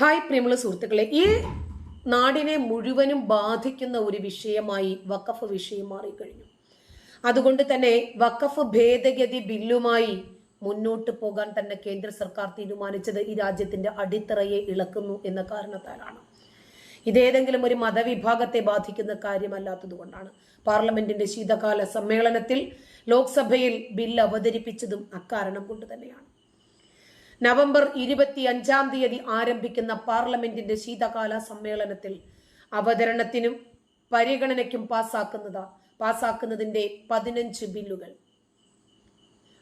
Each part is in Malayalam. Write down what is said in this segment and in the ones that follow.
ഹായ് പ്രിയമുള്ള സുഹൃത്തുക്കളെ ഈ നാടിനെ മുഴുവനും ബാധിക്കുന്ന ഒരു വിഷയമായി വക്കഫ് വിഷയം മാറിക്കഴിഞ്ഞു. അതുകൊണ്ട് തന്നെ വക്കഫ് ഭേദഗതി ബില്ലുമായി മുന്നോട്ട് പോകാൻ തന്നെ കേന്ദ്ര സർക്കാർ തീരുമാനിച്ചത് ഈ രാജ്യത്തിന്റെ അടിത്തറയെ ഇളക്കുന്നു എന്ന കാരണത്താലാണ്. ഇതേതെങ്കിലും ഒരു മതവിഭാഗത്തെ ബാധിക്കുന്ന കാര്യമല്ലാത്തതുകൊണ്ടാണ് പാർലമെന്റിന്റെ ശീതകാല സമ്മേളനത്തിൽ ലോക്സഭയിൽ ബിൽ അവതരിപ്പിച്ചതും അക്കാരണം കൊണ്ട് തന്നെയാണ്. നവംബർ ഇരുപത്തി അഞ്ചാം തീയതി ആരംഭിക്കുന്ന പാർലമെന്റിന്റെ ശീതകാല സമ്മേളനത്തിൽ അവതരണത്തിനും പരിഗണനയ്ക്കും പാസാക്കുന്നത് പാസാക്കുന്നതിന്റെ പതിനഞ്ച് ബില്ലുകൾ.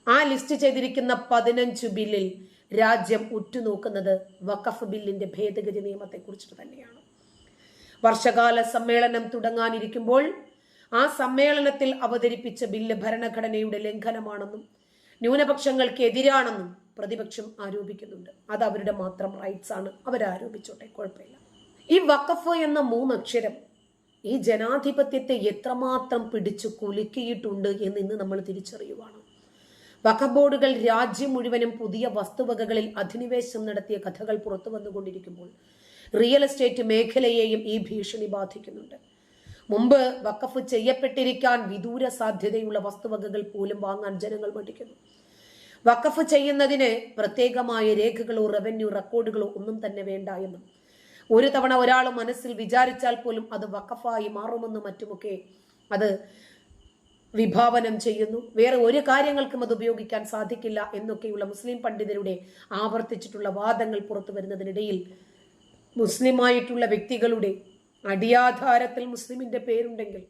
ആ ലിസ്റ്റ് ചെയ്തിരിക്കുന്ന പതിനഞ്ച് ബില്ലിൽ രാജ്യം ഉറ്റുനോക്കുന്നത് വഖഫ് ബില്ലിന്റെ ഭേദഗതി നിയമത്തെ കുറിച്ചിട്ട് തന്നെയാണ്. വർഷകാല സമ്മേളനം തുടങ്ങാനിരിക്കുമ്പോൾ ആ സമ്മേളനത്തിൽ അവതരിപ്പിച്ച ബില്ല് ഭരണഘടനയുടെ ലംഘനമാണെന്നും ന്യൂനപക്ഷങ്ങൾക്ക് എതിരാണെന്നും പ്രതിപക്ഷം ആരോപിക്കുന്നുണ്ട്. അത് അവരുടെ മാത്രം റൈറ്റ്സ് ആണ്. അവരാരോപിച്ചോട്ടെ കുഴപ്പമില്ല. ഈ വഖഫ് എന്ന മൂന്നക്ഷരം ഈ ജനാധിപത്യത്തെ എത്രമാത്രം പിടിച്ചു കുലുക്കിയിട്ടുണ്ട് എന്ന് ഇന്ന് നമ്മൾ തിരിച്ചറിയുവാണ്. വഖഫ് ബോർഡുകൾ രാജ്യം മുഴുവനും പുതിയ വസ്തുവകകളിൽ അധിനിവേശം നടത്തിയ കഥകൾ പുറത്തു വന്നുകൊണ്ടിരിക്കുമ്പോൾ റിയൽ എസ്റ്റേറ്റ് മേഖലയെയും ഈ ഭീഷണി ബാധിക്കുന്നുണ്ട്. മുമ്പ് വഖഫ് ചെയ്യപ്പെട്ടിരിക്കാൻ വിദൂര സാധ്യതയുള്ള വസ്തുവകകൾ പോലും വാങ്ങാൻ ജനങ്ങൾ മടിക്കുന്നു. വഖഫ് ചെയ്യുന്നതിന് പ്രത്യേകമായ രേഖകളോ റവന്യൂ റെക്കോർഡുകളോ ഒന്നും തന്നെ വേണ്ട എന്നും. ഒരു തവണ ഒരാൾ മനസ്സിൽ വിചാരിച്ചാൽ പോലും അത് വഖഫായി മാറുമെന്ന് മറ്റുമൊക്കെ അത് വിഭാവനം ചെയ്യുന്നു. വേറെ ഒരു കാര്യങ്ങൾക്കും അത് ഉപയോഗിക്കാൻ സാധിക്കില്ല എന്നൊക്കെയുള്ള മുസ്ലിം പണ്ഡിതരുടെ ആവർത്തിച്ചിട്ടുള്ള വാദങ്ങൾ പുറത്തു വരുന്നതിനിടയിൽ മുസ്ലിമായിട്ടുള്ള വ്യക്തികളുടെ അടിയാധാരത്തിൽ മുസ്ലിമിന്റെ പേരുണ്ടെങ്കിൽ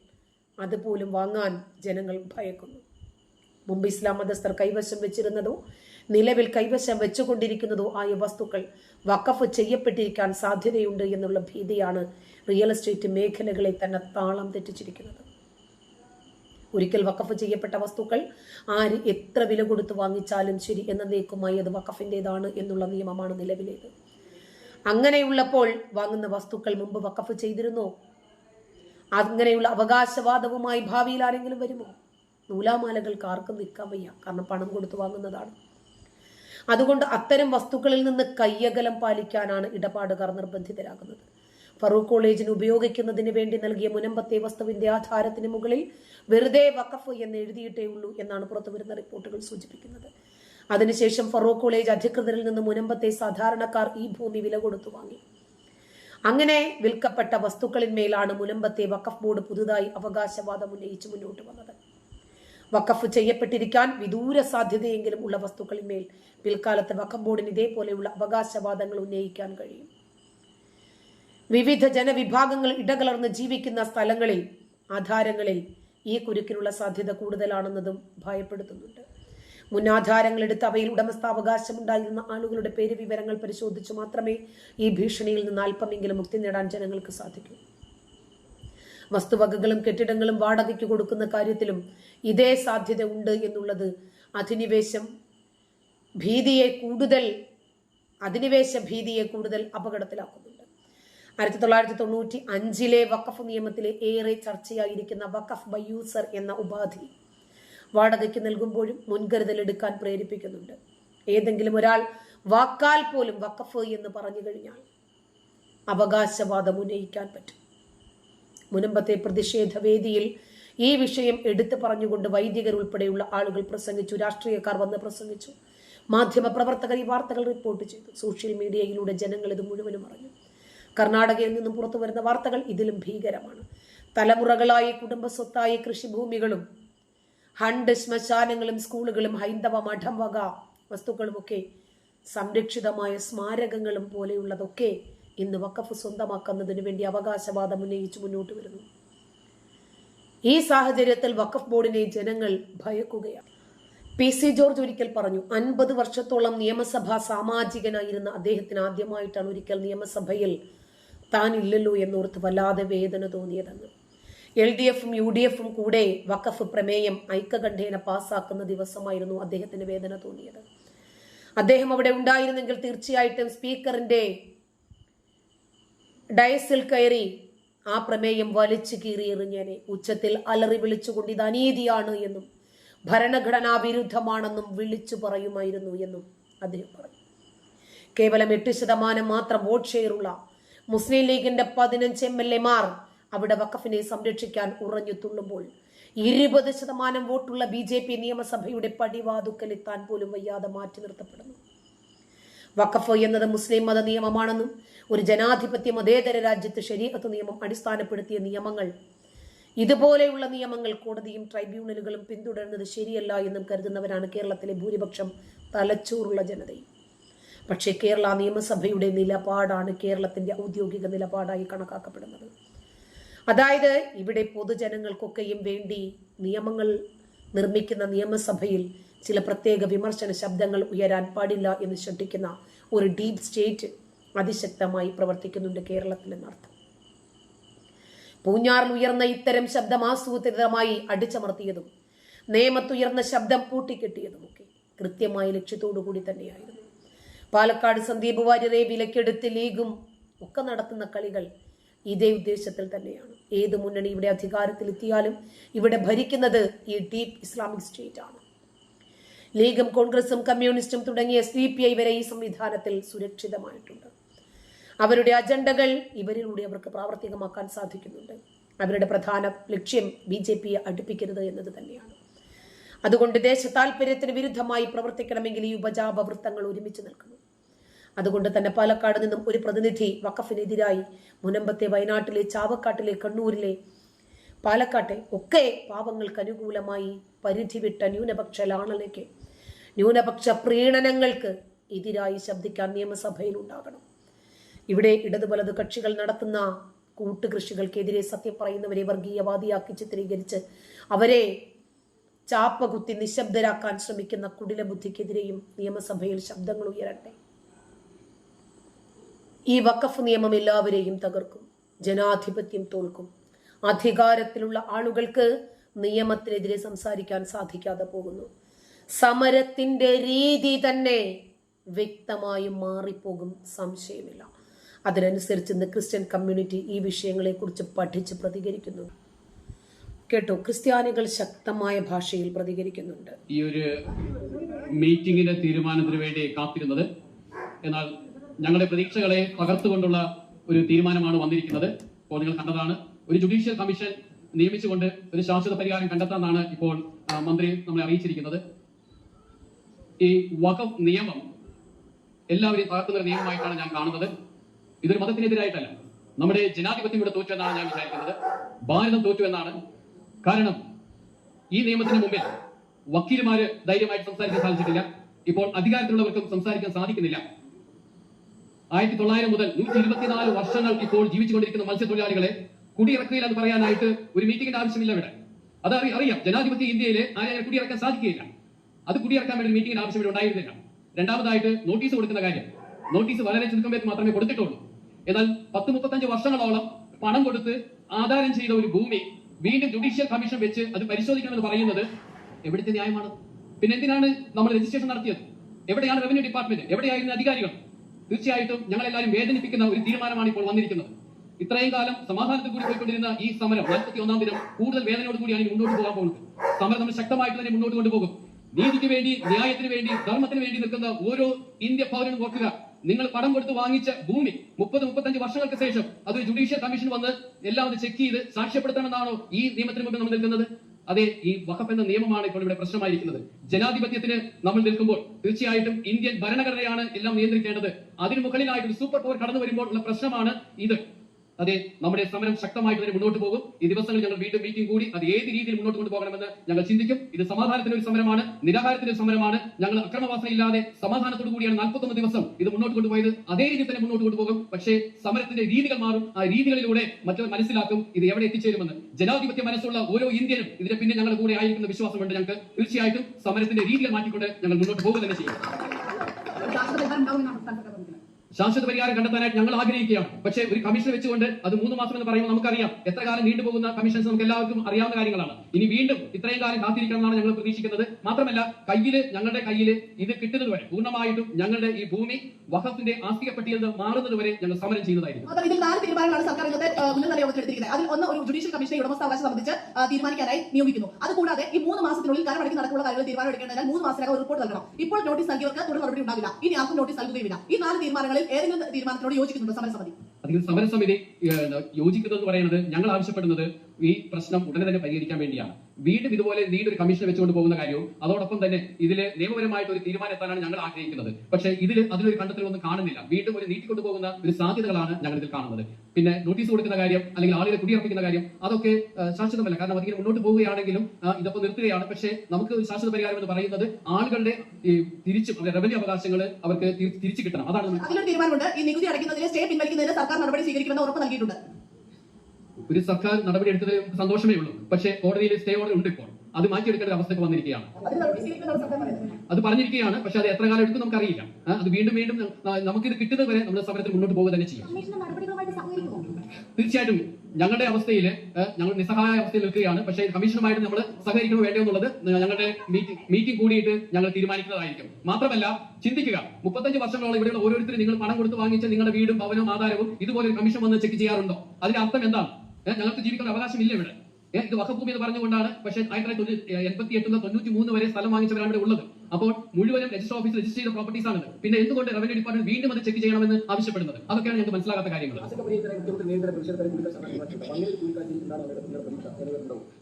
അതുപോലും വാങ്ങാൻ ജനങ്ങൾ ഭയക്കുന്നു. മുമ്പ് ഇസ്ലാം മതസ്ഥർ കൈവശം വെച്ചിരുന്നതോ നിലവിൽ കൈവശം വെച്ചുകൊണ്ടിരിക്കുന്നതോ ആയ വസ്തുക്കൾ വഖഫ് ചെയ്യപ്പെട്ടിരിക്കാൻ സാധ്യതയുണ്ട് എന്നുള്ള ഭീതിയാണ് റിയൽ എസ്റ്റേറ്റ് മേഖലകളെ തന്നെ താളം തെറ്റിച്ചിരിക്കുന്നത്. ഒരിക്കൽ വഖഫ് ചെയ്യപ്പെട്ട വസ്തുക്കൾ ആര് എത്ര വില കൊടുത്ത് വാങ്ങിച്ചാലും ശരി എന്നേക്കുമായി അത് വഖഫിന്റെതാണ് എന്നുള്ള നിയമമാണ് നിലവിലേത്. അങ്ങനെയുള്ളപ്പോൾ വാങ്ങുന്ന വസ്തുക്കൾ മുമ്പ് വഖഫ് ചെയ്തിരുന്നോ? അങ്ങനെയുള്ള അവകാശവാദവുമായി ഭാവിയിൽ ആരെങ്കിലും വരുമോ? നൂലാമാലകൾക്ക് ആർക്കും നിൽക്കാൻ വയ്യ. കാരണം പണം കൊടുത്തു വാങ്ങുന്നതാണ്. അതുകൊണ്ട് അത്തരം വസ്തുക്കളിൽ നിന്ന് കയ്യകലം പാലിക്കാനാണ് ഇടപാടുകാർ നിർബന്ധിതരാകുന്നത്. ഫറൂഖ് കോളേജിന് ഉപയോഗിക്കുന്നതിന് വേണ്ടി നൽകിയ മുനമ്പത്തെ വസ്തുവിന്റെ ആധാരത്തിന് മുകളിൽ വെറുതെ വഖഫ് എന്ന് എഴുതിയിട്ടേ ഉള്ളൂ എന്നാണ് പുറത്തുവരുന്ന റിപ്പോർട്ടുകൾ സൂചിപ്പിക്കുന്നത്. അതിനുശേഷം ഫറൂഖ് കോളേജ് അധികൃതരിൽ നിന്ന് മുനമ്പത്തെ സാധാരണക്കാർ ഈ ഭൂമി വില കൊടുത്തു വാങ്ങി. അങ്ങനെ വിൽക്കപ്പെട്ട വസ്തുക്കളിന്മേലാണ് മുനമ്പത്തെ വഖഫ് ബോർഡ് പുതുതായി അവകാശവാദം ഉന്നയിച്ച് മുന്നോട്ട് വന്നത്. വഖഫ് ചെയ്യപ്പെട്ടിരിക്കാൻ വിദൂര സാധ്യതയെങ്കിലും ഉള്ള വസ്തുക്കളിന്മേൽ പിൽക്കാലത്ത് വക്കം ബോർഡിന് ഇതേപോലെയുള്ള അവകാശവാദങ്ങൾ ഉന്നയിക്കാൻ കഴിയും. വിവിധ ജനവിഭാഗങ്ങൾ ഇടകലർന്ന് ജീവിക്കുന്ന സ്ഥലങ്ങളിൽ ആധാരങ്ങളിൽ ഈ കുരുക്കിനുള്ള സാധ്യത കൂടുതലാണെന്നതും ഭയപ്പെടുത്തുന്നുണ്ട്. മുന്നാധാരങ്ങൾ എടുത്ത് അവയിൽ ഉടമസ്ഥാവകാശമുണ്ടായിരുന്ന ആളുകളുടെ പേര് വിവരങ്ങൾ പരിശോധിച്ച് മാത്രമേ ഈ ഭീഷണിയിൽ നിന്ന് അല്പമെങ്കിലും മുക്തി നേടാൻ ജനങ്ങൾക്ക് സാധിക്കൂ. വസ്തുവകകളും കെട്ടിടങ്ങളും വാടകയ്ക്ക് കൊടുക്കുന്ന കാര്യത്തിലും ഇതേ സാധ്യത ഉണ്ട് എന്നുള്ളത് അധിനിവേശം ഭീതിയെ കൂടുതൽ അധിനിവേശ ഭീതിയെ കൂടുതൽ അപകടത്തിലാക്കുന്നുണ്ട്. ആയിരത്തി തൊള്ളായിരത്തി തൊണ്ണൂറ്റി അഞ്ചിലെ വഖഫ് നിയമത്തിലെ ഏറെ ചർച്ചയായിരിക്കുന്ന വഖഫ് ബയൂസർ എന്ന ഉപാധി വാടകയ്ക്ക് നൽകുമ്പോഴും മുൻകരുതൽ എടുക്കാൻ പ്രേരിപ്പിക്കുന്നുണ്ട്. ഏതെങ്കിലും ഒരാൾ വാക്കാൽ പോലും വക്കഫ് എന്ന് പറഞ്ഞു കഴിഞ്ഞാൽ അവകാശവാദം ഉന്നയിക്കാൻ പറ്റും. മുനമ്പത്തെ പ്രതിഷേധ വേദിയിൽ ഈ വിഷയം എടുത്തു പറഞ്ഞുകൊണ്ട് വൈദികർ ഉൾപ്പെടെയുള്ള ആളുകൾ പ്രസംഗിച്ചു രാഷ്ട്രീയക്കാർ വന്ന് പ്രസംഗിച്ചു. മാധ്യമ പ്രവർത്തകർ ഈ വാർത്തകൾ റിപ്പോർട്ട് ചെയ്തു. സോഷ്യൽ മീഡിയയിലൂടെ ജനങ്ങൾ ഇത് മുഴുവനും അറിഞ്ഞു. കർണാടകയിൽ നിന്നും പുറത്തു വരുന്ന വാർത്തകൾ ഇതിലും ഭീകരമാണ്. തലമുറകളായി കുടുംബസ്വത്തായി കൃഷിഭൂമികളും ഹണ്ട് ശ്മശാനങ്ങളും സ്കൂളുകളും ഹൈന്ദവ മഠം വക വസ്തുക്കളുമൊക്കെ സംരക്ഷിതമായ സ്മാരകങ്ങളും പോലെയുള്ളതൊക്കെ ഇന്ന് വക്കഫ് സ്വന്തമാക്കുന്നതിന് വേണ്ടി അവകാശവാദം ഉന്നയിച്ച് മുന്നോട്ട് വരുന്നു. ഈ സാഹചര്യത്തിൽ വഖഫ് ബോർഡിനെ ജനങ്ങൾ ഭയക്കുകയാണ്. പി സി ജോർജ് ഒരിക്കൽ പറഞ്ഞു അൻപത് വർഷത്തോളം നിയമസഭാ സാമാജികനായിരുന്ന അദ്ദേഹത്തിന് ആദ്യമായിട്ടാണ് ഒരിക്കൽ നിയമസഭയിൽ താൻ ഇല്ലല്ലോ എന്നോർത്ത് വല്ലാതെ വേദന തോന്നിയതെന്ന്. എൽ ഡി എഫും യു ഡി എഫും കൂടെ വഖഫ് പ്രമേയം ഐക്യകണ്ഠേന പാസ്സാക്കുന്ന ദിവസമായിരുന്നു അദ്ദേഹത്തിന് വേദന തോന്നിയത്. അദ്ദേഹം അവിടെ ഉണ്ടായിരുന്നെങ്കിൽ തീർച്ചയായിട്ടും സ്പീക്കറിന്റെ ഡയസിൽ കയറി ആ പ്രമേയം വലിച്ചു കീറിയെറിഞ്ഞേനെ ഉച്ചത്തിൽ അലറി വിളിച്ചുകൊണ്ട് ഇത് അനീതിയാണ് എന്നും ഭരണഘടനാ വിരുദ്ധമാണെന്നും വിളിച്ചു പറയുമായിരുന്നു എന്നും അദ്ദേഹം പറഞ്ഞു. കേവലം എട്ട് ശതമാനം മാത്രം വോട്ട് ഷെയറുള്ള മുസ്ലിം ലീഗിന്റെ പതിനഞ്ച് എം എൽ എമാർ അവിടെ വഖഫിനെ സംരക്ഷിക്കാൻ ഉറഞ്ഞു തുള്ളുമ്പോൾ ഇരുപത് ശതമാനം വോട്ടുള്ള ബി ജെ പി നിയമസഭയുടെ പടിവാതുക്കലെത്താൻ പോലും വയ്യാതെ മാറ്റി നിർത്തപ്പെടുന്നു. വഖഫ് എന്നത് മുസ്ലിം മത നിയമമാണെന്നും ഒരു ജനാധിപത്യ മതേതര രാജ്യത്ത് ശരീരത്ത് നിയമം അടിസ്ഥാനപ്പെടുത്തിയ നിയമങ്ങൾ. ഇതുപോലെയുള്ള നിയമങ്ങൾ കോടതിയും ട്രൈബ്യൂണലുകളും പിന്തുടരുന്നത് ശരിയല്ല എന്നും കരുതുന്നവരാണ് കേരളത്തിലെ ഭൂരിപക്ഷം തലച്ചോറുള്ള ജനതയും. പക്ഷേ കേരള നിയമസഭയുടെ നിലപാടാണ് കേരളത്തിന്റെ ഔദ്യോഗിക നിലപാടായി കണക്കാക്കപ്പെടുന്നത്. അതായത് ഇവിടെ പൊതുജനങ്ങൾക്കൊക്കെയും വേണ്ടി നിയമങ്ങൾ നിർമ്മിക്കുന്ന നിയമസഭയിൽ ചില പ്രത്യേക വിമർശന ശബ്ദങ്ങൾ ഉയരാൻ പാടില്ല എന്ന് ശ്രദ്ധിക്കുന്ന ഒരു ഡീപ് സ്റ്റേറ്റ് അതിശക്തമായി പ്രവർത്തിക്കുന്നുണ്ട് കേരളത്തിൽ എന്നർത്ഥം. പൂഞ്ഞാറിൽ ഉയർന്ന ഇത്തരം ശബ്ദം ആസൂത്രിതമായി അടിച്ചമർത്തിയതും നിയമത്തുയർന്ന ശബ്ദം പൂട്ടിക്കെട്ടിയതുമൊക്കെ കൃത്യമായ ലക്ഷ്യത്തോടു കൂടി തന്നെയായിരുന്നു. പാലക്കാട് സന്ദീപ് വാര്യരെ വിലക്കെടുത്ത് ലീഗും ഒക്കെ നടത്തുന്ന കളികൾ ഇതേ ഉദ്ദേശത്തിൽ തന്നെയാണ്. ഏത് മുന്നണി ഇവിടെ അധികാരത്തിലെത്തിയാലും ഇവിടെ ഭരിക്കുന്നത് ഈ ഡീപ് ഇസ്ലാമിക് സ്റ്റേറ്റ് ആണ്. ലീഗും കോൺഗ്രസും കമ്മ്യൂണിസ്റ്റും തുടങ്ങിയ സി പി ഐ വരെ ഈ സംവിധാനത്തിൽ സുരക്ഷിതമായിട്ടുണ്ട്. അവരുടെ അജണ്ടകൾ ഇവരിലൂടെ അവർക്ക് പ്രാവർത്തികമാക്കാൻ സാധിക്കുന്നുണ്ട്. അവരുടെ പ്രധാന ലക്ഷ്യം ബി ജെ പിയെ അടുപ്പിക്കരുത് എന്നത് തന്നെയാണ്. അതുകൊണ്ട് ദേശ താല്പര്യത്തിന് വിരുദ്ധമായി പ്രവർത്തിക്കണമെങ്കിൽ ഈ ഉപജാപവൃത്തങ്ങൾ ഒരുമിച്ച് നിൽക്കണം അതുകൊണ്ട് തന്നെ പാലക്കാട് നിന്നും ഒരു പ്രതിനിധി വഖഫിനെതിരായി മുനമ്പത്തെ വയനാട്ടിലെ ചാവക്കാട്ടിലെ കണ്ണൂരിലെ പാലക്കാട്ടെ ഒക്കെ പാവങ്ങൾക്ക് അനുകൂലമായി പരിധി വിട്ട ന്യൂനപക്ഷ ലാണലയ്ക്ക് ന്യൂനപക്ഷ പ്രീണനങ്ങൾക്ക് എതിരായി ശബ്ദിക്കാൻ നിയമസഭയിൽ ഉണ്ടാകണം. ഇവിടെ ഇടതു വലതു കക്ഷികൾ നടത്തുന്ന കൂട്ടുകൃഷികൾക്കെതിരെ സത്യം പറയുന്നവരെ വർഗീയവാദിയാക്കി ചിത്രീകരിച്ച് അവരെ ചാപ്പകുത്തി നിശബ്ദരാക്കാൻ ശ്രമിക്കുന്ന കുടില ബുദ്ധിക്കെതിരെയും നിയമസഭയിൽ ശബ്ദങ്ങൾ ഉയരട്ടെ. ഈ വക്കഫ് നിയമം എല്ലാവരെയും തകർക്കും. ജനാധിപത്യം തോൽക്കും. അധികാരത്തിലുള്ള ആളുകൾക്ക് നിയമത്തിനെതിരെ സംസാരിക്കാൻ സാധിക്കാതെ പോകുന്നു. സമരത്തിന്റെ രീതി തന്നെ വ്യക്തമായും മാറിപ്പോകും സംശയമില്ല. അതിനനുസരിച്ച് ഇന്ന് ക്രിസ്ത്യൻ കമ്മ്യൂണിറ്റി ഈ വിഷയങ്ങളെക്കുറിച്ച് പഠിച്ച് പ്രതികരിക്കുന്നു. കേട്ടോ ക്രിസ്ത്യാനികൾ ശക്തമായ ഭാഷയിൽ പ്രതികരിക്കുന്നുണ്ട്. ഈ ഒരു മീറ്റിംഗിന്റെ തീരുമാനത്തിന് വേണ്ടി കാത്തിരുന്നത്. എന്നാൽ ഞങ്ങളുടെ പ്രതീക്ഷകളെ പകർത്തുകൊണ്ടുള്ള ഒരു തീരുമാനമാണ് വന്നിരിക്കുന്നത്. ഇപ്പോൾ നിങ്ങൾ കണ്ടതാണ് ഒരു ജുഡീഷ്യൽ കമ്മീഷൻ നിയമിച്ചുകൊണ്ട് ഒരു ശാശ്വത പരിഹാരം കണ്ടെത്താമെന്നാണ് ഇപ്പോൾ മന്ത്രി നമ്മളെ അറിയിച്ചിരിക്കുന്നത്. ഈ വഖഫ് നിയമം എല്ലാവരെയും തകർക്കുന്ന ഒരു നിയമമായിട്ടാണ് ഞാൻ കാണുന്നത്. ഇതൊരു മതത്തിനെതിരായിട്ടല്ല. നമ്മുടെ ജനാധിപത്യം ഇവിടെ തോറ്റു എന്നാണ് ഞാൻ വിചാരിക്കുന്നത്. ഭാരതം തോറ്റു എന്നാണ്. കാരണം ഈ നിയമത്തിന് മുമ്പിൽ വക്കീലുമാര് ധൈര്യമായിട്ട് സംസാരിക്കാൻ സാധിച്ചിട്ടില്ല. ഇപ്പോൾ അധികാരത്തിലുള്ളവർക്കും സംസാരിക്കാൻ സാധിക്കുന്നില്ല. ആയിരത്തി തൊള്ളായിരം മുതൽ നൂറ്റി ഇരുപത്തിനാല് വർഷങ്ങൾ ഇപ്പോൾ ജീവിച്ചുകൊണ്ടിരിക്കുന്ന മത്സ്യത്തൊഴിലാളികളെ കുടിയിറക്കുകയില്ല എന്ന് പറയാനായിട്ട് ഒരു മീറ്റിംഗിന്റെ ആവശ്യമില്ല ഇവിടെ. അത് അറിയാം. ജനാധിപത്യ ഇന്ത്യയിലെ ആരെയും കുടിയിറക്കാൻ സാധിക്കുകയില്ല. അത് കുടിയിറക്കാൻ വേണ്ടി മീറ്റിംഗിന് ആവശ്യം ഇവിടെ ഉണ്ടായിരുന്നില്ല. രണ്ടാമതായിട്ട് നോട്ടീസ് കൊടുക്കുന്ന കാര്യം. നോട്ടീസ് വളരെ ചുരുക്കം പേർക്ക് മാത്രമേ കൊടുത്തിട്ടുള്ളൂ. എന്നാൽ പത്ത് മുപ്പത്തഞ്ച് വർഷങ്ങളോളം പണം കൊടുത്ത് ആധാരം ചെയ്ത ഒരു ഭൂമി വീണ്ടും ജുഡീഷ്യൽ കമ്മീഷൻ വെച്ച് അത് പരിശോധിക്കണമെന്ന് പറയുന്നത് എവിടുത്തെ ന്യായമാണ്? പിന്നെ എന്തിനാണ് നമ്മൾ രജിസ്ട്രേഷൻ നടത്തിയത്? എവിടെയാണ് റവന്യൂ ഡിപ്പാർട്ട്മെന്റ്? എവിടെയായിരുന്നു അധികാരികൾ? തീർച്ചയായിട്ടും ഞങ്ങളെല്ലാവരും വേദനിപ്പിക്കുന്ന ഒരു തീരുമാനമാണ് ഇപ്പോൾ വന്നിരിക്കുന്നത്. ഇത്രയും കാലം സമാധാനത്തിൽ കൂടി പോയിക്കൊണ്ടിരുന്ന ഈ സമരം നാൽപ്പത്തി ഒന്നാം ദിനം കൂടുതൽ വേദനയോട് കൂടിയാണ് മുന്നോട്ട് പോകാൻ പോകുന്നത്. സമരം നമ്മൾ ശക്തമായിട്ട് തന്നെ മുന്നോട്ട് കൊണ്ടുപോകും. നീതിക്ക് വേണ്ടി ന്യായത്തിന് വേണ്ടി ധർമ്മത്തിന് വേണ്ടി നിൽക്കുന്ന ഓരോ ഇന്ത്യ പൗരനും ഓർക്കുക. നിങ്ങൾ പണം കൊടുത്ത് വാങ്ങിച്ച ഭൂമി മുപ്പത് മുപ്പത്തഞ്ച് വർഷങ്ങൾക്ക് ശേഷം അത് ജുഡീഷ്യൽ കമ്മീഷൻ വന്ന് എല്ലാം ഒന്ന് ചെക്ക് ചെയ്ത് സാക്ഷ്യപ്പെടുത്തണമെന്നാണോ ഈ നിയമത്തിന് മുമ്പിൽ നമ്മൾ നിൽക്കുന്നത്? അതെ ഈ വഖഫ് എന്ന നിയമമാണ് ഇപ്പോൾ ഇവിടെ പ്രശ്നമായിരിക്കുന്നത്. ജനാധിപത്യത്തിന് നമ്മൾ നിൽക്കുമ്പോൾ തീർച്ചയായിട്ടും ഇന്ത്യൻ ഭരണഘടനയാണ് എല്ലാം നിയന്ത്രിക്കേണ്ടത്. അതിന് മുകളിലായിട്ട് ഒരു സൂപ്പർ പവർ കടന്നു വരുമ്പോൾ ഉള്ള പ്രശ്നമാണ് ഇത്. അതെ നമ്മുടെ സമരം ശക്തമായിട്ട് തന്നെ മുന്നോട്ട് പോകും. ഈ ദിവസങ്ങളിൽ ഞങ്ങൾ വീണ്ടും മീറ്റിംഗ് കൂടി. അത് ഏത് രീതിയിൽ മുന്നോട്ട് കൊണ്ടുപോകണമെന്ന് ഞങ്ങൾ ചിന്തിക്കും. ഇത് സമാധാനത്തിന്റെ ഒരു സമരമാണ് നിരാഹാരത്തിന്റെ ഒരു സമരമാണ്. ഞങ്ങൾ അക്രമവാസനയില്ലാതെ സമാധാനത്തോടു കൂടിയാണ് നാൽപ്പത്തൊന്ന് ദിവസം ഇത് മുന്നോട്ട് കൊണ്ടുപോയത്. അതേ രീതിയിൽ തന്നെ മുന്നോട്ട് കൊണ്ടുപോകും. പക്ഷേ സമരത്തിന്റെ രീതികൾ മാറും. ആ രീതികളിലൂടെ മറ്റവർ മനസ്സിലാക്കും ഇത് എവിടെ എത്തിച്ചേരുമെന്ന്. ജനാധിപത്യ മനസ്സുള്ള ഓരോ ഇന്ത്യനും ഇതിന്റെ പിന്നെ ഞങ്ങളുടെ കൂടെ ആയിരിക്കുന്ന വിശ്വാസമുണ്ട് ഞങ്ങൾക്ക്. തീർച്ചയായിട്ടും സമരത്തിന്റെ രീതികൾ മാറ്റിക്കൊണ്ട് ഞങ്ങൾ മുന്നോട്ട് പോകുക തന്നെ ചെയ്യും ശാശ്വത പരിഹാരം കണ്ടെത്താനായിട്ട് ഞങ്ങൾ ആഗ്രഹിക്കുകയാണ്. പക്ഷേ ഒരു കമ്മീഷൻ വെച്ചുകൊണ്ട് അത് മൂന്ന് മാസം എന്ന് പറയുമ്പോൾ നമുക്കറിയാം എത്ര കാലം നീണ്ടുപോകുന്ന കമ്മീഷൻസ് നമുക്ക് എല്ലാവർക്കും അറിയാവുന്ന കാര്യങ്ങളാണ്. ഇനി വീണ്ടും ഇത്രയും കാലം കാത്തിരിക്കണം എന്നാണ് ഞങ്ങൾ പ്രതീക്ഷിക്കുന്നത്. മാത്രമല്ല കയ്യിൽ ഞങ്ങളുടെ കയ്യിൽ ഇത് കിട്ടുന്നത് വരെ പൂർണമായിട്ടും ഞങ്ങളുടെ ഈ ഭൂമി വഹത്തിന്റെ ആസ്തിക പട്ടികയിൽ നിന്ന് മാറുന്നത് വരെ ഞങ്ങൾ സമരം ചെയ്യുന്നതായിരിക്കും. ഇതിൽ നാല് തീരുമാനങ്ങളാണ് സർക്കാർ ഇന്നത്തെ ആ, ഉന്നത യോഗത്തിൽ അതിൽ ഒന്ന് ഒരു ജുഡീഷ്യൽ കമ്മീഷനെ ഉടമസ്ഥാവകാശം സംബന്ധിച്ച് തീരുമാനിക്കാനായി നിയോഗിക്കുന്നു. അതുകൂടാതെ ഈ മൂന്ന് മാസത്തിനുള്ളിൽ കരമടക്കി നടക്കുന്ന കാര്യങ്ങൾ തീരുമാനം എടുക്കേണ്ടതിനാൽ മൂന്ന് മാസത്തിനകം റിപ്പോർട്ട് നൽകണം. ഇപ്പോൾ നോട്ടീസ് നൽകിയവർക്ക് തുടർ നടപടി ഉണ്ടാവില്ല. ഇനി ആർക്കും നോട്ടീസ് നൽകുകയുമില്ല. ഈ നാല് തീരുമാനങ്ങളിൽ ഏതെങ്കിലും തീരുമാനത്തിനോട് യോജിക്കുന്നുണ്ടോ സമരസമിതി അതിൽ സമരസമിതി യോജിക്കുന്നത് പറയുന്നത് ഞങ്ങൾ ആവശ്യപ്പെടുന്നത് ഈ പ്രശ്നം ഉടനെ തന്നെ പരിഹരിക്കാൻ വേണ്ടിയാണ്. വീണ്ടും ഇതുപോലെ വീണ്ടും ഒരു കമ്മീഷൻ വെച്ചുകൊണ്ട് പോകുന്ന കാര്യവും അതോടൊപ്പം തന്നെ ഇതിൽ നിയമപരമായിട്ട് ഒരു തീരുമാനം എത്താനാണ് ഞങ്ങൾ ആഗ്രഹിക്കുന്നത്. പക്ഷേ ഇതിൽ അതിലൊരു കണ്ടെത്തലൊന്നും കാണുന്നില്ല. വീണ്ടും ഒരു നീട്ടിക്കൊണ്ടു പോകുന്ന ഒരു സാധ്യതകളാണ് ഞങ്ങൾ ഇതിൽ കാണുന്നത്. പിന്നെ നോട്ടീസ് കൊടുക്കുന്ന കാര്യം അല്ലെങ്കിൽ ആളുകളെ കുടിയിറപ്പിക്കുന്ന കാര്യം അതൊക്കെ ശാശ്വതമല്ല. കാരണം അതിങ്ങനെ മുന്നോട്ട് പോവുകയാണെങ്കിലും ഇതൊക്കെ നിർത്തുകയാണ്. പക്ഷേ നമുക്ക് ഒരു ശാശ്വത പരിഹാരം എന്ന് പറയുന്നത് ആളുകളുടെ തിരിച്ചു റവന്യൂ അവകാശങ്ങൾ അവർക്ക് തിരിച്ചു കിട്ടണം. അതാണ് തീരുമാനമുണ്ട്. ഈ നികുതി അടയ്ക്കുന്നതിന് സ്റ്റേ പിൻവലിക്കുന്നതിന് സർക്കാർ നടപടി സ്വീകരിക്കുമെന്ന് ഉറപ്പ് നൽകിയിട്ടുണ്ട്. ഒരു സർക്കാർ നടപടി എടുത്തതിൽ സന്തോഷമേ ഉള്ളൂ. പക്ഷെ കോടതിയിൽ സ്റ്റേ ഓർഡർ ഉണ്ട് ഇപ്പോൾ. അത് മാറ്റിയെടുക്കേണ്ട അവസ്ഥയ്ക്ക് വന്നിരിക്കുകയാണ്. അത് പറഞ്ഞിരിക്കുകയാണ് പക്ഷെ അത് എത്ര കാലം എടുക്കും നമുക്കറിയില്ല. അത് വീണ്ടും വീണ്ടും നമുക്ക് ഇത് കിട്ടുന്നത് വരെ നമ്മൾ സമരത്തിൽ മുന്നോട്ട് പോകുക തന്നെ ചെയ്യും. തീർച്ചയായിട്ടും ഞങ്ങളുടെ അവസ്ഥയിൽ ഞങ്ങൾ നിസ്സഹായ അവസ്ഥയിൽ നിൽക്കുകയാണ്. പക്ഷേ കമ്മീഷനുമായിട്ട് നമ്മൾ സഹകരിക്കണോ വേണ്ടോ എന്നുള്ളത് ഞങ്ങളുടെ മീറ്റിംഗ് മീറ്റിംഗ് കൂടിയിട്ട് ഞങ്ങൾ തീരുമാനിക്കുന്നതായിരിക്കും. മാത്രമല്ല ചിന്തിക്കുക. മുപ്പത്തഞ്ച് വർഷങ്ങളോളം ഇവിടെയുള്ള ഓരോരുത്തരും നിങ്ങൾ പണം കൊടുത്ത് വാങ്ങിച്ച നിങ്ങളുടെ വീടും ഭവനവും ആധാരവും ഇതുപോലെ ഒരു കമ്മീഷൻ വന്ന് ചെക്ക് ചെയ്യാറുണ്ടോ? അതിന്റെ അർത്ഥം എന്താണ്? ഞങ്ങൾക്ക് ജീവിക്കാൻ അവകാശമില്ല ഇവിടെ. ഇത് ഭൂമി എന്ന് പറഞ്ഞുകൊണ്ടാണ് പക്ഷേ ആയിരത്തി തൊള്ളായിരത്തി എൺപത്തി എട്ട് തൊണ്ണൂറ്റി മൂന്ന് വരെ സ്ഥലം വാങ്ങിച്ചവരാണ് ഇവിടെ ഉള്ളത്. അപ്പോൾ മുഴുവനും രജിസ്റ്റർ ഓഫീസിൽ രജിസ്റ്റർ ചെയ്ത പ്രോപ്പർട്ടീസ് ആണ് പിന്നെ എന്തുകൊണ്ട് റവന്യൂ ഡിപ്പാർട്ട്മെന്റ് വീണ്ടും അത് ചെക്ക് ചെയ്യണമെന്ന് ആവശ്യപ്പെടുന്നത്? അതൊക്കെയാണ് ഞങ്ങൾക്ക് മനസ്സിലാകാത്ത കാര്യങ്ങൾ.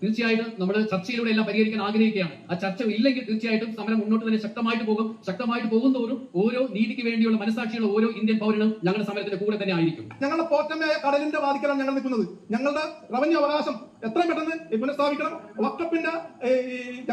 തീർച്ചയായിട്ടും നമ്മൾ ചർച്ചയിലൂടെ എല്ലാം പരിഹരിക്കാൻ ആഗ്രഹിക്കുകയാണ്. ആ ചർച്ച ഇല്ലെങ്കിൽ തീർച്ചയായിട്ടും സമരം മുന്നോട്ട് തന്നെ ശക്തമായിട്ട് പോകും. ശക്തമായിട്ട് പോകുന്തോറും ഓരോ നീതിക്ക് വേണ്ടിയുള്ള മനസാക്ഷിയുള്ള ഓരോ ഇന്ത്യൻ പൗരനും ഞങ്ങളുടെ സമരത്തിന്റെ കൂടെ തന്നെ ആയിരിക്കും. ഞങ്ങളുടെ പോറ്റമ്മയായ കടലിന്റെ വാദിക്കലാണ് ഞങ്ങൾ നിൽക്കുന്നത്. ഞങ്ങളുടെ റവന്യൂ അവകാശം എത്രയും പെട്ടെന്ന് പുനഃസ്ഥാപിക്കണം വക്കപ്പിന്റെ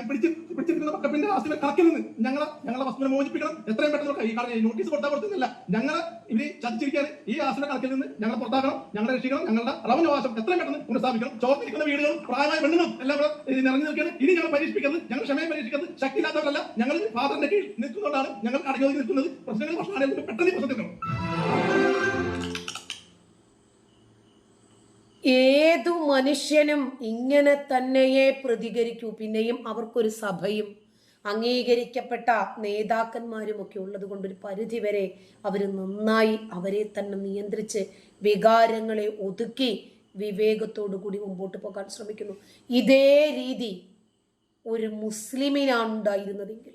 പിടിച്ചിരിക്കുന്ന വക്കപ്പിന്റെ ആസ്തികൾ കണക്കിൽ നിന്ന് ഞങ്ങളെ ഞങ്ങളെ വസ്തുവിനെ മോചിപ്പിക്കണം. എത്രയും പെട്ടെന്ന് ഈ കാരണം നോട്ടീസ് കൊടുത്താൽ കൊടുത്തില്ല ഞങ്ങളെ ഇവർ ചതിച്ചിരിക്കാൻ ഈ ആസന കണക്കിൽ നിന്ന് ഞങ്ങൾ പുറത്താക്കണം ഞങ്ങളെ രക്ഷിക്കണം ഞങ്ങളുടെ റവന്യൂ വാശം എത്രയും പെട്ടെന്ന് പുനഃസ്ഥാപിക്കണം. ചോർന്നിരിക്കുന്ന വീടുകളും പ്രായമായ പെണ്ണുങ്ങളും എല്ലാം ഇത് നിറഞ്ഞു നിൽക്കുകയാണ്. ഇനി ഞങ്ങൾ പരീക്ഷിക്കുന്നത് ഞങ്ങൾ ക്ഷമയെ പരീക്ഷിക്കുന്നത് ശക്തിയില്ലാത്തവരല്ല. ഞങ്ങൾ ഫാദറിന്റെ കീഴിൽ നിൽക്കുന്നതുകൊണ്ടാണ് ഞങ്ങൾ അടങ്ങി നിൽക്കുന്നത്. പ്രശ്നങ്ങൾ പ്രശ്നമാണെങ്കിൽ പെട്ടെന്ന് പ്രശ്നത്തിൽ പ്രശ്നം ഏതു മനുഷ്യനും ഇങ്ങനെ തന്നെയേ പ്രതികരിക്കൂ. പിന്നെയും അവർക്കൊരു സഭയും അംഗീകരിക്കപ്പെട്ട നേതാക്കന്മാരും ഒക്കെ ഉള്ളത് കൊണ്ടൊരു പരിധിവരെ അവർ നന്നായി അവരെ തന്നെ നിയന്ത്രിച്ച് വികാരങ്ങളെ ഒതുക്കി വിവേകത്തോടു കൂടി മുമ്പോട്ട് പോകാൻ ശ്രമിക്കുന്നു. ഇതേ രീതി ഒരു മുസ്ലിമിനാണ് ഉണ്ടായിരുന്നതെങ്കിൽ.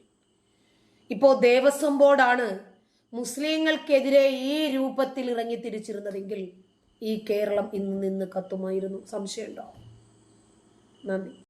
ഇപ്പോൾ ദേവസ്വം ബോർഡാണ് മുസ്ലിങ്ങൾക്കെതിരെ ഈ രൂപത്തിൽ ഇറങ്ങി തിരിച്ചിരുന്നതെങ്കിൽ ഈ കേരളം ഇന്ന് നിന്ന് കത്തുമായിരുന്നു. സംശയമുണ്ടോ? നന്ദി.